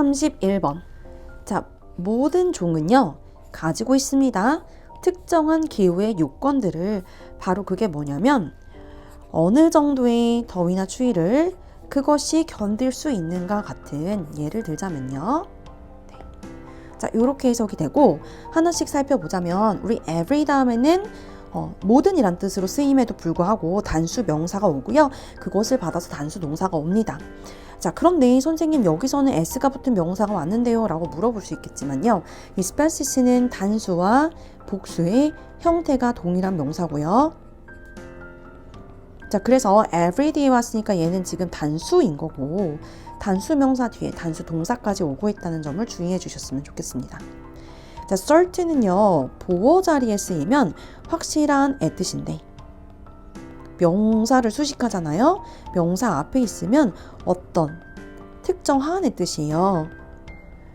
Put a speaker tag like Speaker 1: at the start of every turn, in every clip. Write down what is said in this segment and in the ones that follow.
Speaker 1: 31번. 자, 모든 종은요, 가지고 있습니다. 특정한 기후의 요건들을 바로 그게 뭐냐면, 어느 정도의 더위나 추위를 그것이 견딜 수 있는가 같은 예를 들자면요. 네. 자, 이렇게 해석이 되고, 하나씩 살펴보자면, 우리 every 다음에는 어, 모든이란 뜻으로 쓰임에도 불구하고 단수 명사가 오고요. 그것을 받아서 단수 동사가 옵니다. 자, 그런데 선생님 여기서는 s가 붙은 명사가 왔는데요 라고 물어볼 수 있겠지만요. 이 spaces는 단수와 복수의 형태가 동일한 명사고요. 자, 그래서 everyday에 왔으니까 얘는 지금 단수인 거고 단수 명사 뒤에 단수 동사까지 오고 있다는 점을 주의해 주셨으면 좋겠습니다. 자, certain은요, 보어 자리에 쓰이면 확실한 애 뜻인데, 명사를 수식하잖아요? 명사 앞에 있으면 어떤 특정한의 뜻이에요.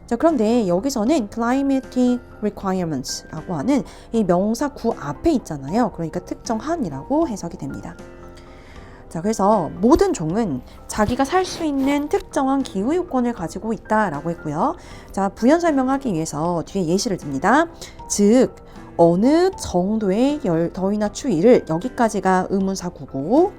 Speaker 1: 자, 그런데 여기서는 climatic requirements라고 하는 이 명사 구 앞에 있잖아요. 그러니까 특정 한이라고 해석이 됩니다. 자, 그래서 모든 종은 자기가 살 수 있는 특정한 기후 요건을 가지고 있다라고 했고요. 자, 부연 설명하기 위해서 뒤에 예시를 듭니다. 즉, 어느 정도의 열, 더위나 추위를 여기까지가 의문사 구고,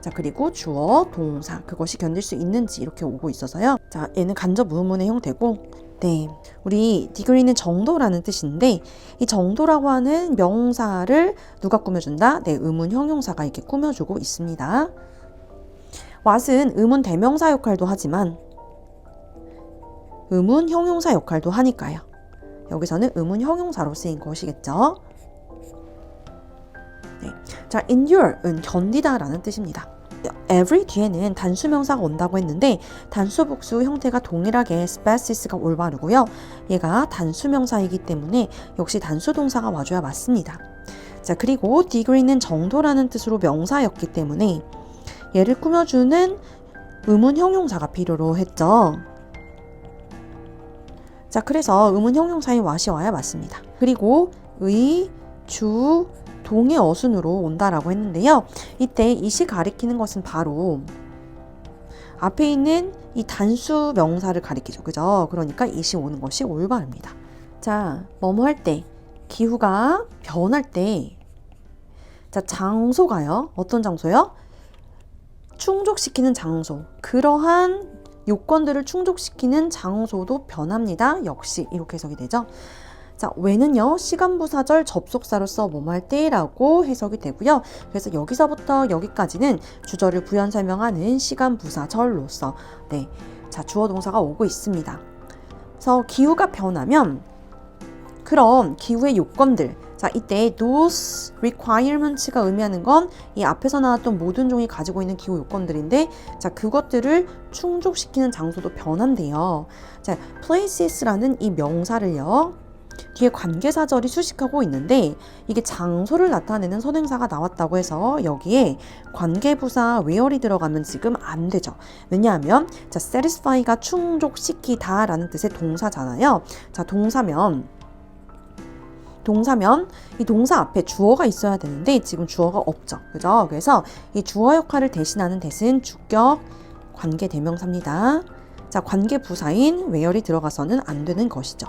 Speaker 1: 자, 그리고 주어, 동사, 그것이 견딜 수 있는지 이렇게 오고 있어서요. 자, 얘는 간접 의문의 형태고, 네. 우리 degree는 정도라는 뜻인데, 이 정도라고 하는 명사를 누가 꾸며준다? 네, 의문 형용사가 이렇게 꾸며주고 있습니다. what은 의문 대명사 역할도 하지만, 의문 형용사 역할도 하니까요. 여기서는 의문 형용사로 쓰인 것이겠죠. 네. 자, endure은 견디다라는 뜻입니다. every 뒤에는 단수 명사가 온다고 했는데 단수 복수 형태가 동일하게 spaces가 올바르고요. 얘가 단수 명사이기 때문에 역시 단수 동사가 와줘야 맞습니다. 자, 그리고 degree는 정도라는 뜻으로 명사였기 때문에 얘를 꾸며주는 의문 형용사가 필요로 했죠. 자, 그래서 의문 형용사의 what이 와야 맞습니다. 그리고 의, 주, 동의 어순으로 온다라고 했는데요. 이때 이 시 가리키는 것은 바로 앞에 있는 이 단수 명사를 가리키죠. 그죠? 그러니까 이 시 오는 것이 올바릅니다. 자, 뭐뭐 할 때, 기후가 변할 때, 자, 장소가요. 어떤 장소요? 충족시키는 장소. 그러한 요건들을 충족시키는 장소도 변합니다. 역시 이렇게 해석이 되죠. 자, 왜는요, 시간부사절 접속사로서 뭐할 때라고 해석이 되고요. 그래서 여기서부터 여기까지는 주절을 부연 설명하는 시간부사절로서, 네. 자, 주어 동사가 오고 있습니다. 그래서 기후가 변하면, 그럼 기후의 요건들, 자, 이때 those requirements가 의미하는 건 이 앞에서 나왔던 모든 종이 가지고 있는 기후 요건들인데, 자, 그것들을 충족시키는 장소도 변한대요. 자, places라는 이 명사를요, 뒤에 관계사절이 수식하고 있는데 이게 장소를 나타내는 선행사가 나왔다고 해서 여기에 관계부사 where이 들어가면 지금 안 되죠. 왜냐하면 자 satisfy가 충족시키다라는 뜻의 동사잖아요. 자 동사면 동사면 이 동사 앞에 주어가 있어야 되는데 지금 주어가 없죠. 그죠? 그래서 이 주어 역할을 대신하는 대신 주격 관계 대명사입니다. 자, 관계 부사인 where이 들어가서는 안 되는 것이죠.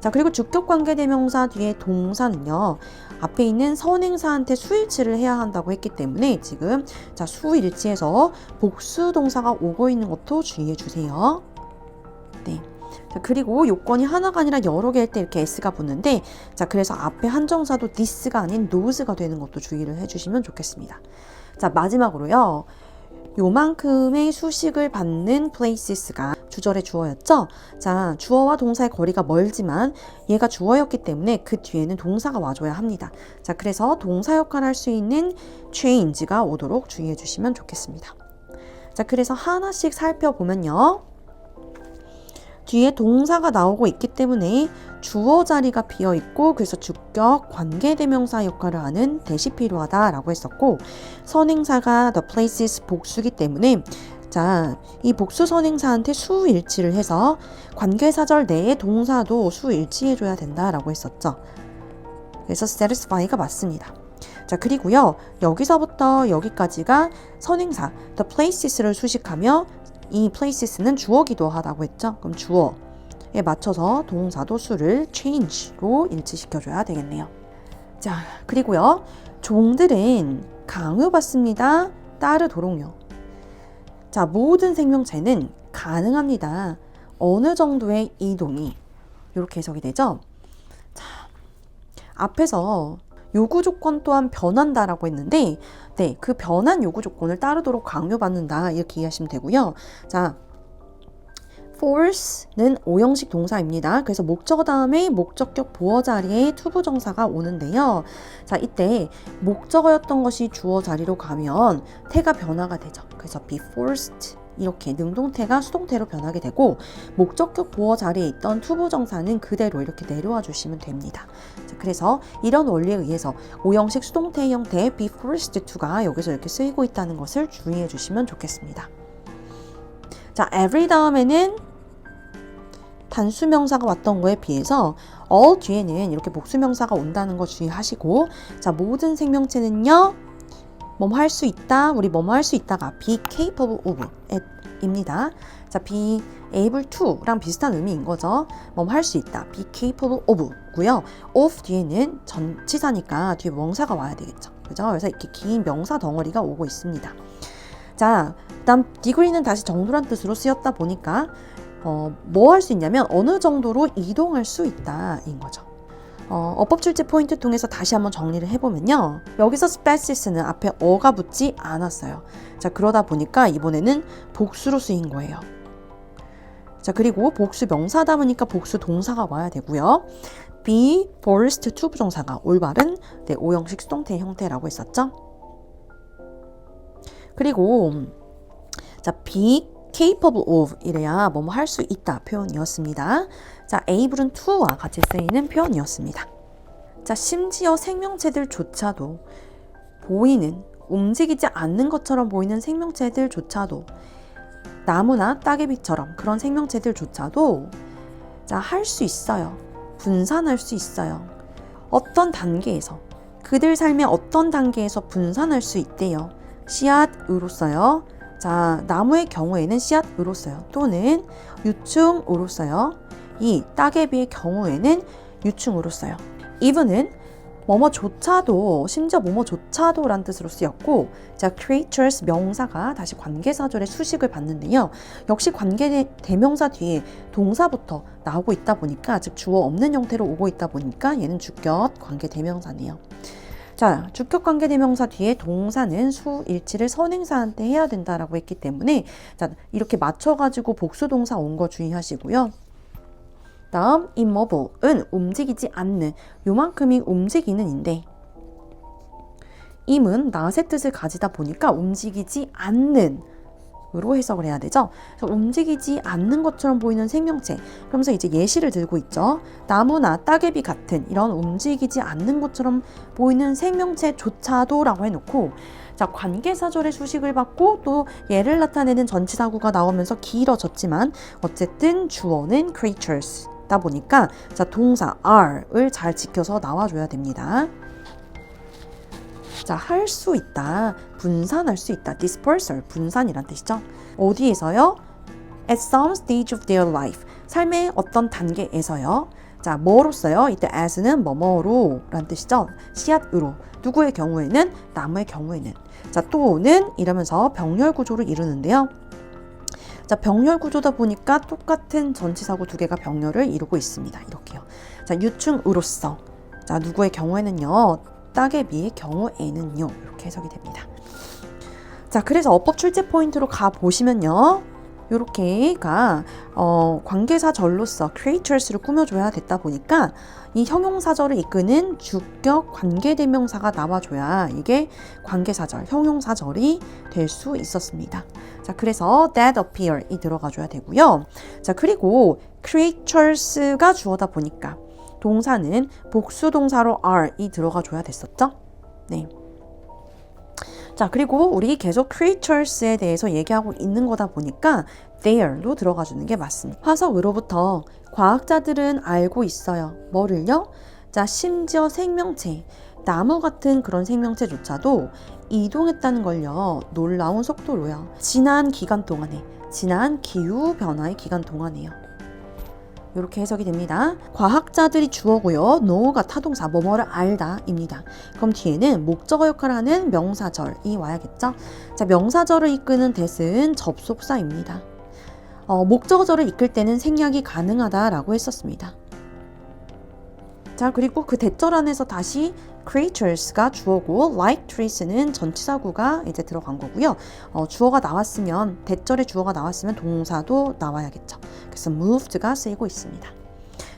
Speaker 1: 자, 그리고 주격 관계 대명사 뒤에 동사는요. 앞에 있는 선행사한테 수일치를 해야 한다고 했기 때문에 지금 자, 수일치에서 복수 동사가 오고 있는 것도 주의해 주세요. 네. 자, 그리고 요건이 하나가 아니라 여러 개일 때 이렇게 s가 붙는데 자, 그래서 앞에 한정사도 this가 아닌 nose가 되는 것도 주의를 해 주시면 좋겠습니다. 자, 마지막으로요. 요만큼의 수식을 받는 places가 주절의 주어였죠? 자, 주어와 동사의 거리가 멀지만 얘가 주어였기 때문에 그 뒤에는 동사가 와줘야 합니다. 자, 그래서 동사 역할을 할 수 있는 change가 오도록 주의해 주시면 좋겠습니다. 자, 그래서 하나씩 살펴보면요. 뒤에 동사가 나오고 있기 때문에 주어 자리가 비어 있고 그래서 주격 관계 대명사 역할을 하는 대시 필요하다라고 했었고 선행사가 the places 복수기 때문에 자, 이 복수 선행사한테 수일치를 해서 관계사절 내의 동사도 수일치해줘야 된다라고 했었죠. 그래서 satisfy가 맞습니다. 자, 그리고요, 여기서부터 여기까지가 선행사, the places를 수식하며 이 places는 주어기도 하다고 했죠. 그럼 주어에 맞춰서 동사도 수를 change로 일치시켜줘야 되겠네요. 자, 그리고요. 종들은 강요받습니다. 따르도록요. 자, 모든 생명체는 가능합니다. 어느 정도의 이동이 이렇게 해석이 되죠. 자, 앞에서 요구 조건 또한 변한다라고 했는데, 네, 그 변한 요구 조건을 따르도록 강요받는다 이렇게 이해하시면 되고요. 자, force는 오형식 동사입니다. 그래서 목적어 다음에 목적격 보어 자리에 투부 정사가 오는데요. 자, 이때 목적어였던 것이 주어 자리로 가면 태가 변화가 되죠. 그래서 be forced 이렇게 능동태가 수동태로 변하게 되고 목적격 보어 자리에 있던 투부 정사는 그대로 이렇게 내려와 주시면 됩니다. 자, 그래서 이런 원리에 의해서 오형식 수동태 형태의 be forced to가 여기서 이렇게 쓰이고 있다는 것을 주의해 주시면 좋겠습니다. 자, every 다음에는 단수 명사가 왔던 거에 비해서 all 뒤에는 이렇게 복수 명사가 온다는 거 주의하시고 자, 모든 생명체는요. 뭐뭐 할 수 있다. 우리 뭐뭐 할 수 있다가 be capable of 입니다. 자, be able to랑 비슷한 의미인 거죠. 뭐뭐 할 수 있다. be capable of고요. of 뒤에는 전치사니까 뒤에 명사가 와야 되겠죠. 그죠? 그래서 이렇게 긴 명사 덩어리가 오고 있습니다. 자, 그다음 degree는 다시 정도란 뜻으로 쓰였다 보니까 어, 뭐 할 수 있냐면 어느 정도로 이동할 수 있다인 거죠. 어, 어법 출제 포인트 통해서 다시 한번 정리를 해보면요. 여기서 species는 앞에 어가 붙지 않았어요. 자, 그러다 보니까 이번에는 복수로 쓰인 거예요. 자, 그리고 복수 명사다 보니까 복수 동사가 와야 되고요. be forced to 부정사가 올바른 네, 오형식 수동태 형태라고 했었죠. 그리고 자, be capable of 이래야 뭐뭐 할 수 있다 표현이었습니다. 자, able은 to와 같이 쓰이는 표현이었습니다. 자, 심지어 생명체들조차도 보이는 움직이지 않는 것처럼 보이는 생명체들조차도 나무나 따개비처럼 그런 생명체들조차도 자, 할 수 있어요. 분산할 수 있어요. 어떤 단계에서 그들 삶의 어떤 단계에서 분산할 수 있대요. 씨앗으로써요. 자, 나무의 경우에는 씨앗 으로써요. 또는 유충으로 써요. 이 따개비의 경우에는 유충으로 써요. even은 뭐뭐조차도 심지어 뭐뭐조차도란 뜻으로 쓰였고 자 creatures 명사가 다시 관계사절의 수식을 받는데요. 역시 관계 대명사 뒤에 동사부터 나오고 있다 보니까 즉 주어 없는 형태로 오고 있다 보니까 얘는 주격 관계 대명사네요. 자, 주격 관계 대명사 뒤에 동사는 수 일치를 선행사한테 해야 된다라고 했기 때문에 자, 이렇게 맞춰 가지고 복수 동사 온 거 주의하시고요. 다음 immobile은 움직이지 않는 요만큼이 움직이는인데 임은 낫의 뜻을 가지다 보니까 움직이지 않는 으로 해석을 해야 되죠. 그래서 움직이지 않는 것처럼 보이는 생명체. 그러면서 이제 예시를 들고 있죠. 나무나 따개비 같은 이런 움직이지 않는 것처럼 보이는 생명체조차도라고 해놓고 자 관계사절의 수식을 받고 또 얘를 나타내는 전치사구가 나오면서 길어졌지만 어쨌든 주어는 creatures. 다 보니까 자 동사 are을 잘 지켜서 나와줘야 됩니다. 자, 할 수 있다. 분산할 수 있다. dispersal, 분산이란 뜻이죠. 어디에서요? At some stage of their life. 삶의 어떤 단계에서요. 자, 뭐로써요? 이때 as는 뭐뭐로 란 뜻이죠. 씨앗으로. 누구의 경우에는? 나무의 경우에는. 자, 또는 이러면서 병렬 구조를 이루는데요. 자, 병렬 구조다 보니까 똑같은 전치사구 두 개가 병렬을 이루고 있습니다. 이렇게요. 자, 유충으로서. 자, 누구의 경우에는요. 따개비의 경우에는요. 이렇게 해석이 됩니다. 자, 그래서 어법 출제 포인트로 가 보시면요. 요렇게가 어, 관계사절로서 creatures를 꾸며줘야 됐다 보니까 이 형용사절을 이끄는 주격 관계대명사가 나와줘야 이게 관계사절, 형용사절이 될 수 있었습니다. 자, 그래서 that appear이 들어가줘야 되고요. 자, 그리고 creatures가 주어다 보니까 동사는 복수 동사로 are이 들어가 줘야 됐었죠? 네. 자, 그리고 우리 계속 creatures에 대해서 얘기하고 있는 거다 보니까 there로 들어가 주는 게 맞습니다. 화석으로부터 과학자들은 알고 있어요. 뭐를요? 자, 심지어 생명체, 나무 같은 그런 생명체조차도 이동했다는 걸요. 놀라운 속도로요. 지난 기간 동안에, 지난 기후 변화의 기간 동안에요. 이렇게 해석이 됩니다. 과학자들이 주어고요. know가 타동사 뭐뭐를 알다입니다. 그럼 뒤에는 목적어 역할을 하는 명사절이 와야겠죠. 자, 명사절을 이끄는 대은 접속사입니다. 어, 목적어절을 이끌 때는 생략이 가능하다라고 했었습니다. 자, 그리고 그 대절 안에서 다시 creatures가 주어고 like trees는 전치사구가 이제 들어간 거고요. 어, 주어가 나왔으면 대절에 주어가 나왔으면 동사도 나와야겠죠. 그래서 moved가 쓰이고 있습니다.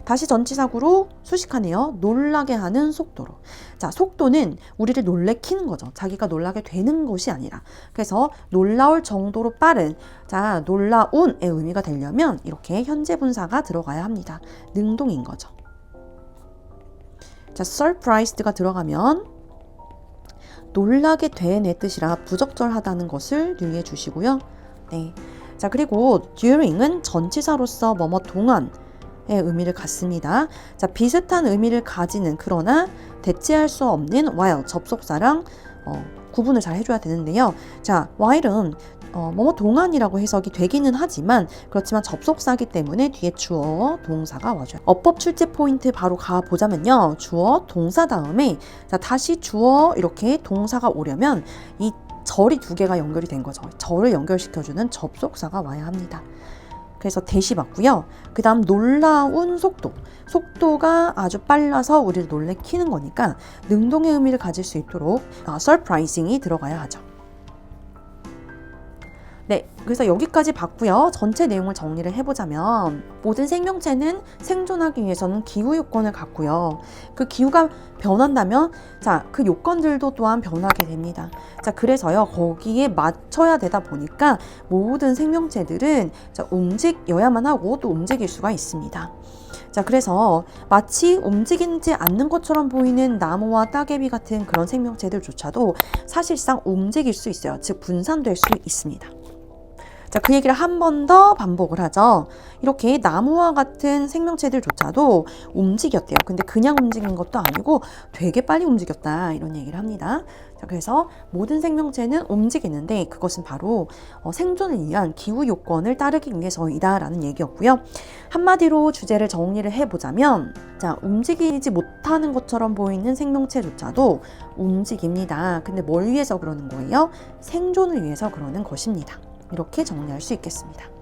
Speaker 1: 다시 전치사구로 수식하네요. 놀라게 하는 속도로. 자, 속도는 우리를 놀래키는 거죠. 자기가 놀라게 되는 것이 아니라. 그래서 놀라울 정도로 빠른, 자, 놀라운의 의미가 되려면 이렇게 현재 분사가 들어가야 합니다. 능동인 거죠. 자, surprised가 들어가면 놀라게 된의 뜻이라 부적절하다는 것을 유의해 주시고요. 네. 자, 그리고 during은 전치사로서 뭐뭐 동안 의 의미를 갖습니다. 자, 비슷한 의미를 가지는 그러나 대체할 수 없는 while 접속사랑 어, 구분을 잘 해줘야 되는데요. 자, while은 어, 뭐뭐 동안이라고 해석이 되기는 하지만 그렇지만 접속사기 때문에 뒤에 주어 동사가 와줘요. 어법 출제 포인트 바로 가 보자면요. 주어 동사 다음에 자, 다시 주어 이렇게 동사가 오려면 이 절이 두 개가 연결이 된 거죠. 절을 연결시켜주는 접속사가 와야 합니다. 그래서 대시 맞고요. 그 다음 놀라운 속도. 속도가 아주 빨라서 우리를 놀래키는 거니까 능동의 의미를 가질 수 있도록 아, surprising이 들어가야 하죠. 네, 그래서 여기까지 봤고요. 전체 내용을 정리를 해보자면 모든 생명체는 생존하기 위해서는 기후 요건을 갖고요. 그 기후가 변한다면 자, 그 요건들도 또한 변하게 됩니다. 자, 그래서요. 거기에 맞춰야 되다 보니까 모든 생명체들은 자, 움직여야만 하고 또 움직일 수가 있습니다. 자, 그래서 마치 움직이지 않는 것처럼 보이는 나무와 따개비 같은 그런 생명체들조차도 사실상 움직일 수 있어요. 즉, 분산될 수 있습니다. 자, 그 얘기를 한 번 더 반복을 하죠. 이렇게 나무와 같은 생명체들조차도 움직였대요. 근데 그냥 움직인 것도 아니고 되게 빨리 움직였다. 이런 얘기를 합니다. 자, 그래서 모든 생명체는 움직이는데 그것은 바로 어, 생존을 위한 기후 요건을 따르기 위해서이다라는 얘기였고요. 한마디로 주제를 정리를 해보자면, 자, 움직이지 못하는 것처럼 보이는 생명체조차도 움직입니다. 근데 뭘 위해서 그러는 거예요? 생존을 위해서 그러는 것입니다. 이렇게 정리할 수 있겠습니다.